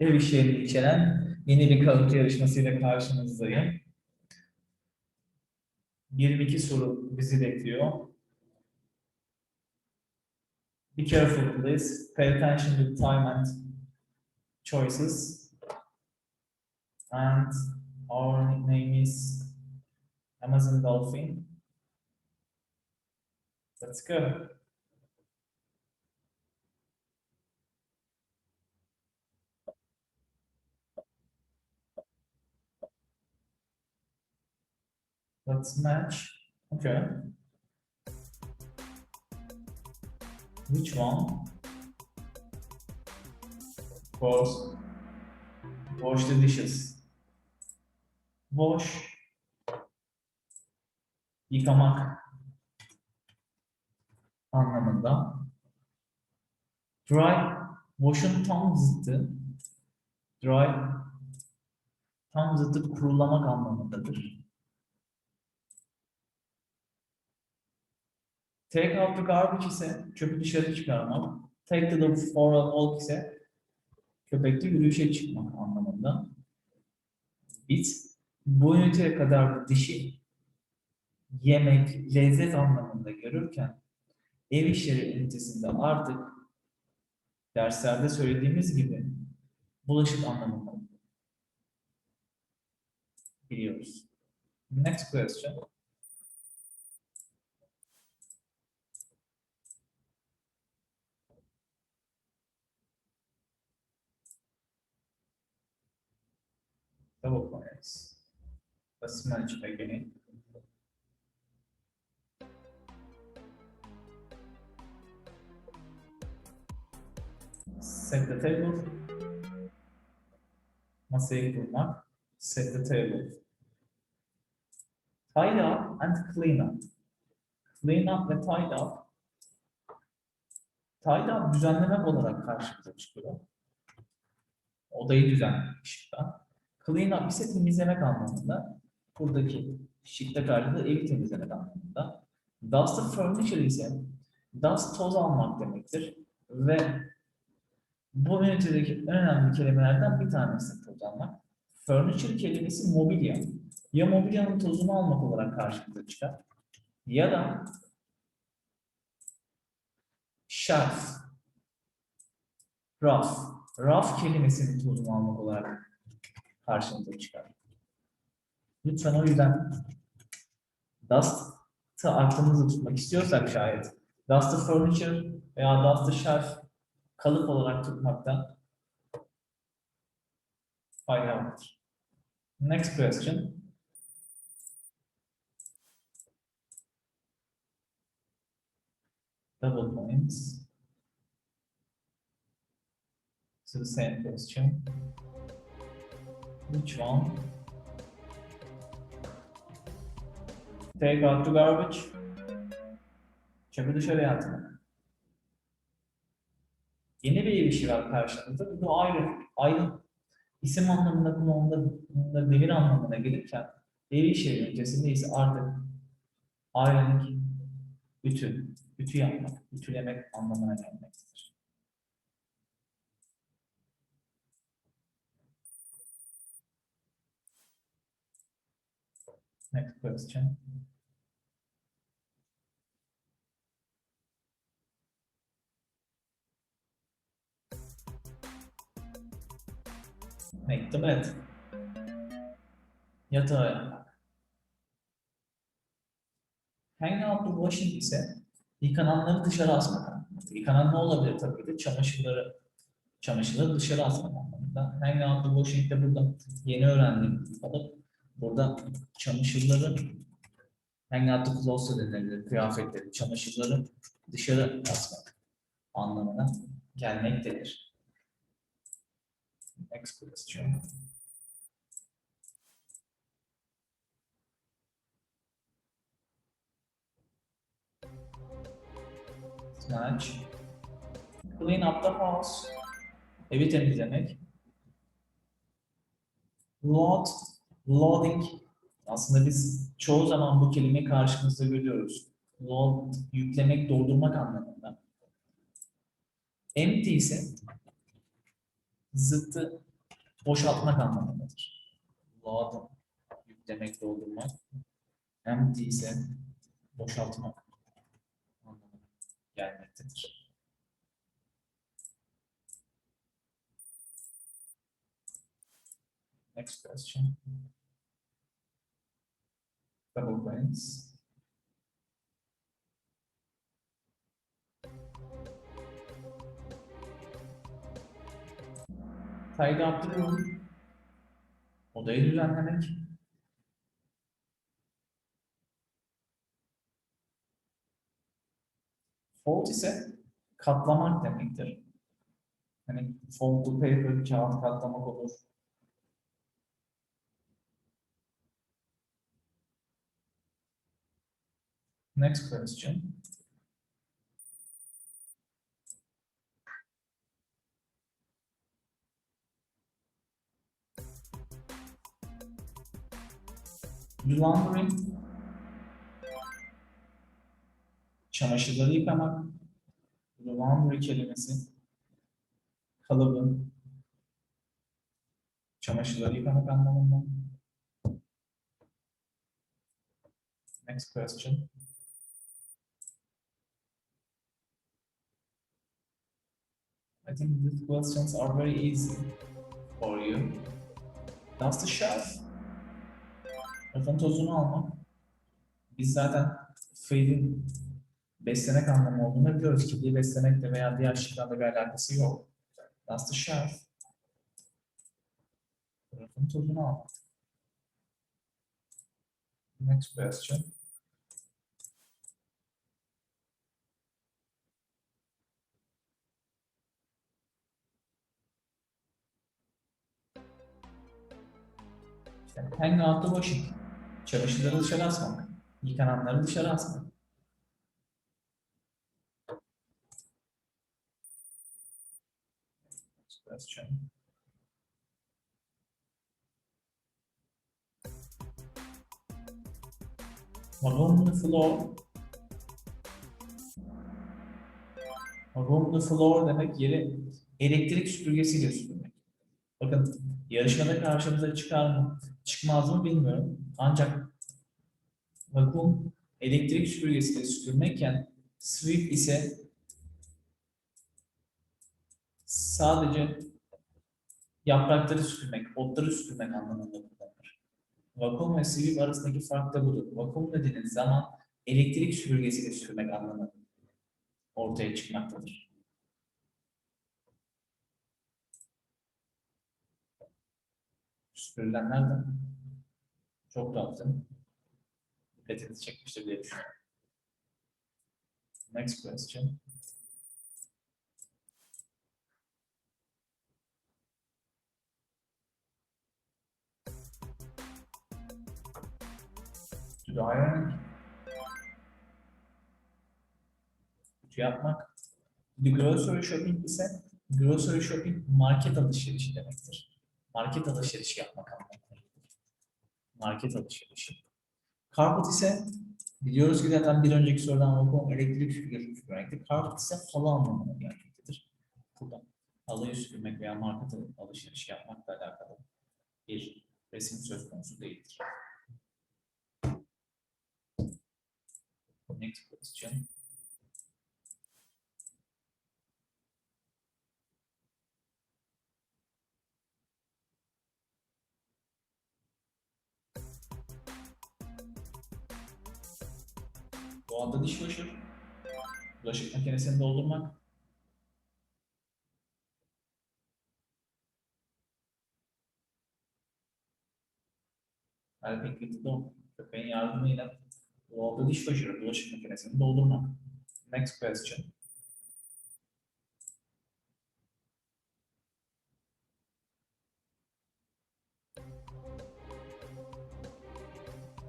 ev işlerini içeren yeni bir kalıntı yarışmasıyla karşınızdayım. 22 soru bizi bekliyor. Be careful please. Pay attention to time and choices. And our name is Amazon Dolphin. Let's go. Let's match. Okay. Which one? Course. Wash the dishes. Wash. Yıkamak anlamında. Dry. Wash'un tam zıttı. Dry. Tam zıttı kurulamak anlamındadır. Take out the garbage ise çöpü dışarı çıkarmak. Take the for a walk ise köpekte yürüyüşe çıkmak anlamında. Biz bu üniteye kadar dişi yemek, lezzet anlamında görürken ev işleri ünitesinde artık derslerde söylediğimiz gibi bulaşık anlamında biliyoruz. Next question. Double points. Let's match again. Set the table. Masayı kurmak. Set the table. Tidy up and clean up. Clean up ve tidy up. Tidy up düzenlemek olarak karşımıza çıkıyor. Odayı düzenlemek işte. Clean up ise temizlemek anlamında. Buradaki şiddet karşılığı evi temizlemek anlamında. Dust the furniture ise dust toz almak demektir. Ve bu ünitedeki en önemli kelimelerden bir tanesi toz almak. Furniture kelimesi mobilya. Ya mobilyanın tozunu almak olarak karşımıza çıkar. Ya da shelf, raf. Raf kelimesinin tozunu almak olarak karşımıza çıkar. Lütfen o yüzden Dust'ı aklımızda tutmak istiyorsak şayet Dust the furniture veya Dust the shelf kalıp olarak tutmakta fayda vardır. Next question. Double points. So the same question. One? Take out the garbage. Çöpü dışarıya atmak. Yeni bir ev işi var karşınızda. Bu da ayrı, ayrı isim anlamında kullanıldığında devir anlamına gelirken ev işi öncesinde ise artık ayrılık, ütü, ütü yapmak, ütülemek anlamına gelmektedir. Next question. Make the bed. Yatağı yapmak. Hang out ise yıkananları dışarı asmak anlamında. Yıkanan ne olabilir tabii ki de çamaşırları çamaşırları dışarı asmak anlamında. Hang out the de burada yeni öğrendiğim ifade. Burada çamaşırları hang out the clothes denilebilir. Kıyafetleri, çamaşırları dışarı asmak anlamına gelmektedir. Next question. Snatch. Clean up the house. Evi temizlemek. Load, loading. Aslında biz çoğu zaman bu kelimeyi karşımızda görüyoruz. Load, yüklemek, doldurmak anlamında. Empty ise zıttı boşaltmak anlamındadır. Load'ın yüklemek, doldurmak. Empty ise boşaltmak anlamına gelmektedir. Next question. Double up the room. Odayı düzenlemek. Fold ise katlamak demektir. Hani fold the paper, kağıt katlamak olur. Next question. Laundry. Çamaşırları yıkamak. Laundry kelimesi. Kalıbı. Çamaşırları yıkamak anlamında. Next question. I think these questions are very easy for you. Dust the shelf. Rafın tozunu almak. Biz zaten feed'in beslemek anlamı olduğunu biliyoruz. Kediyi beslemekle veya diğer şıklarla bir alakası yok. Dust the shelf. Rafın tozunu almak. Next question. İşte hang out the washing. Çamaşırları dışarı asmak. Yıkananları dışarı asmak. Question. Roam the floor. Roam the floor demek yeri elektrik süpürgesiyle süpürmek. Bakın yarışmada karşımıza çıkar mı, çıkmaz mı bilmiyorum. Ancak vakum elektrik süpürgesiyle süpürmekken sweep ise sadece yaprakları süpürmek, otları süpürmek anlamında kullanılır. Vakum ve sweep arasındaki fark da budur. Vakum dediğiniz zaman elektrik süpürgesiyle süpürmek anlamı ortaya çıkmaktadır. Süpürülenler de çok rahatım. Dikkatinizi çekmiştir diye düşünüyorum. Next question. To the iron. Ütü yapmak. The grocery shopping ise grocery shopping market alışverişi demektir. Market alışverişi yapmak anlamında. Market alışverişi. Carpet ise biliyoruz ki zaten bir önceki sorudan bakalım elektrik süpürge süpürmekti. Carpet ise halı anlamına gelmektedir. Burada halıyı süpürmek veya market alışverişi yapmakla alakalı bir resim söz konusu değildir. Next question. Doğada dishwasher. Bulaşık makinesini doldurmak. With the dog. Köpeğin yardımıyla doğada dishwasher, bulaşık makinesini doldurmak. Next question.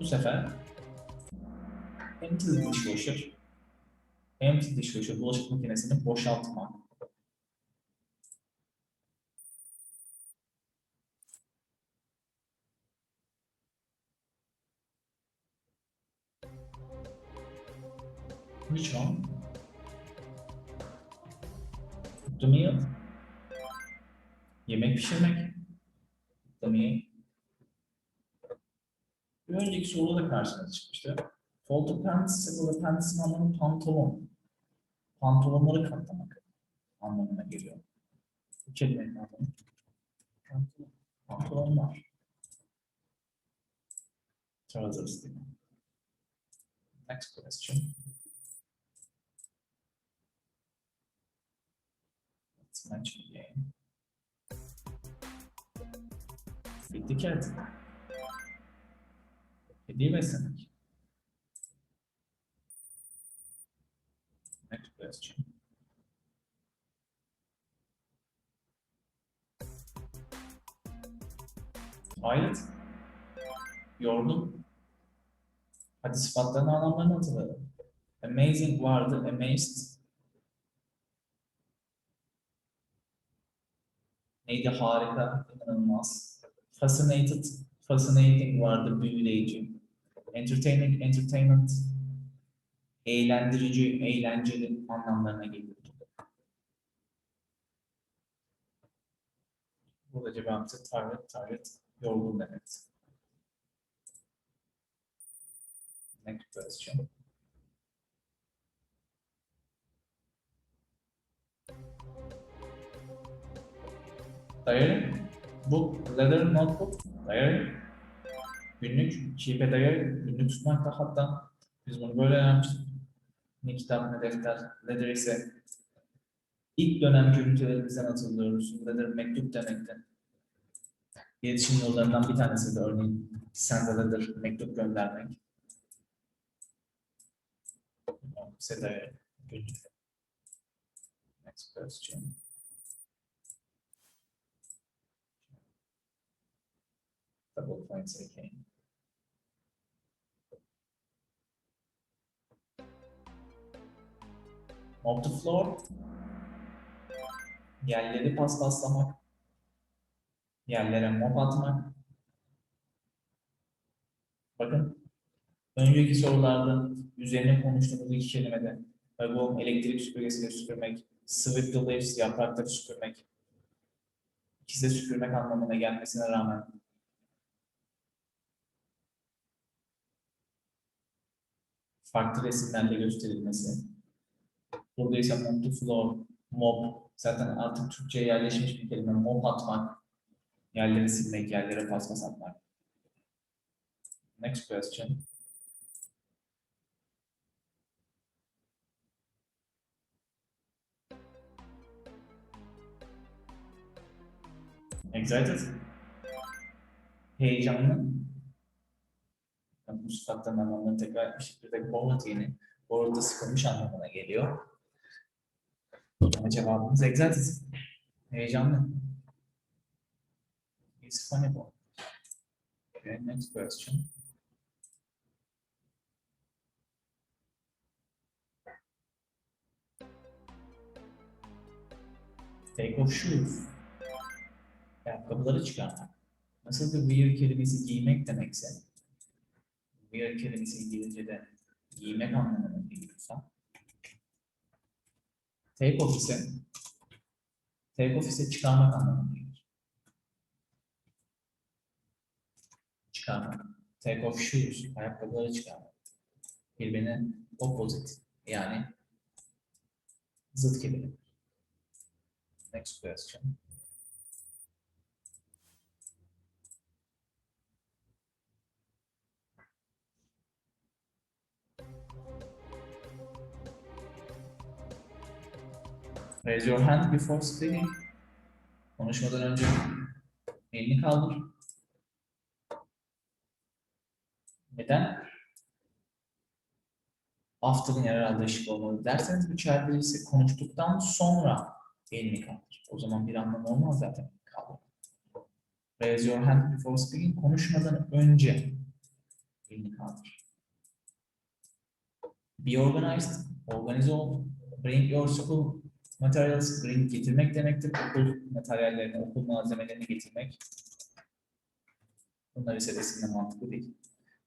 Bu sefer empty the dishwasher. Empty dishwasher bulaşık makinesini boşaltmak. Which one? The meal. Yemek pişirmek. kutlamayı. Bir önceki soruda da karşınıza çıkmıştı. Fold pants, sıkılı pants'in anlamı pantolon. Pantolonları katlamak anlamına geliyor. Bu kelimenin anlamı. Pantolon. Pantolonlar. Trousers değil mi? Next question. Let's mention again. Bitti kağıt. Hediye beslemek. Next question. Tired. Yorgun. Hadi sıfatların anlamlarını hatırlayalım. Amazing vardı, amazed. Neydi harika, inanılmaz. Fascinated, fascinating vardı, büyüleyici. Entertaining, entertainment. Eğlendirici, eğlenceli anlamlarına geliyor. Burada cevabımız target, target, yorgun demek. Next question. Diary, book, leather notebook, diary, günlük, a diary, günlük tutmakta hatta biz bunu böyle yapmıştık. Ne kitap ne defter, leather ise ilk dönem ünitelerimizden hatırlıyoruz. Leather mektup demekti. İletişim yollarından bir tanesi de örneğin send a letter, mektup göndermek. Seda'ya günlük. Next question. Double points again. Mop the floor. Yerleri paspaslamak. Yerlere mop atmak. Bakın önceki sorularda üzerine konuştuğumuz iki kelimede vagon elektrik süpürgesiyle süpürmek, sweep the leaves yaprakları süpürmek ikisi de süpürmek anlamına gelmesine rağmen farklı resimlerle gösterilmesi. Burada ise mop the floor, mop zaten artık Türkçe'ye yerleşmiş bir kelime. Mop atmak, yerleri silmek, yerlere paspas atmak. Next question. Excited. Heyecanlı. Ben bu sıfatların anlamını tekrar etmiştik. Bir de bored yeni. Bored da sıkılmış anlamına geliyor. Ama cevabımız excited. Heyecanlı. It's funny boy. Okay, next question. Take off shoes. Ayakkabıları çıkarmak. Nasıl bir wear kelimesi giymek demekse, wear kelimesi İngilizce'de giymek anlamına geliyorsa, take off ise, take off ise çıkarmak anlamına gelir. Çıkarmak. Take off shoes, ayakkabıları çıkarmak. Birbirinin opposite, yani zıt kelime. Next question. Raise your hand before speaking. Konuşmadan önce elini kaldır. Neden? After'ın herhalde ışık olmalı derseniz bu çerçevesi konuştuktan sonra elini kaldır. O zaman bir anlamı olmaz zaten kaldır. Raise your hand before speaking. Konuşmadan önce elini kaldır. Be organized. Organize ol. Bring your school materials. Bring getirmek demektir. Okul materyallerini, okul malzemelerini getirmek. Bunlar ise resimde mantıklı değil.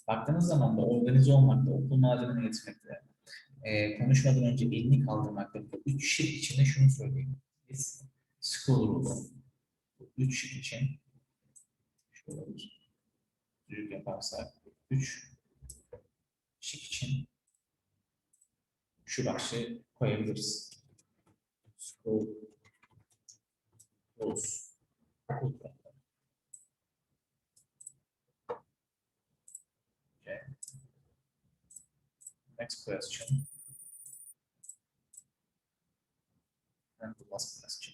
Baktığınız zaman da organize olmakta, okul malzemelerini getirmekte, e, konuşmadan önce elini kaldırmakta. Bu üç şık içinde şunu söyleyeyim. Biz school rule. Bu üç şık için Şöyle olabilir. Düzgün yaparsak 3 şık için şu başlığı koyabiliriz. Okay. Next question. And the last question.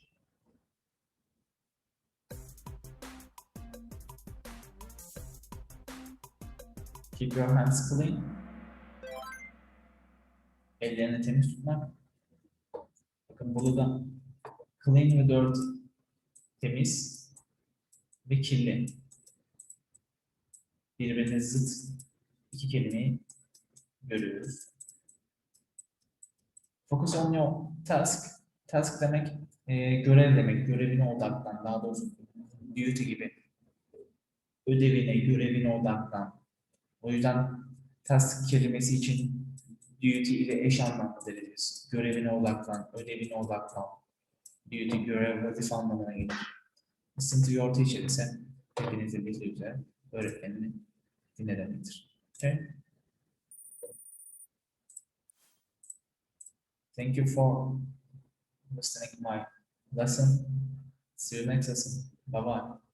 Keep your hands clean. Ellerini temiz tutmak. Bakın burada da clean ve dirty. Temiz ve kirli. Birbirine zıt iki kelimeyi görüyoruz. Focus on your task. Task demek e, görev demek. Görevine odaklan. Daha doğrusu duty gibi. Ödevine, görevine odaklan. O yüzden task kelimesi için duty ile eş anlamlıdır biz. Görevine odaklan, ödevine odaklan. Duty, görev, vazife anlamına gelir. Listen to your teacher ise hepinizin bildiği üzere öğretmenini dinle demektir. Okay? Thank you for listening my lesson. See you next lesson. Bye bye.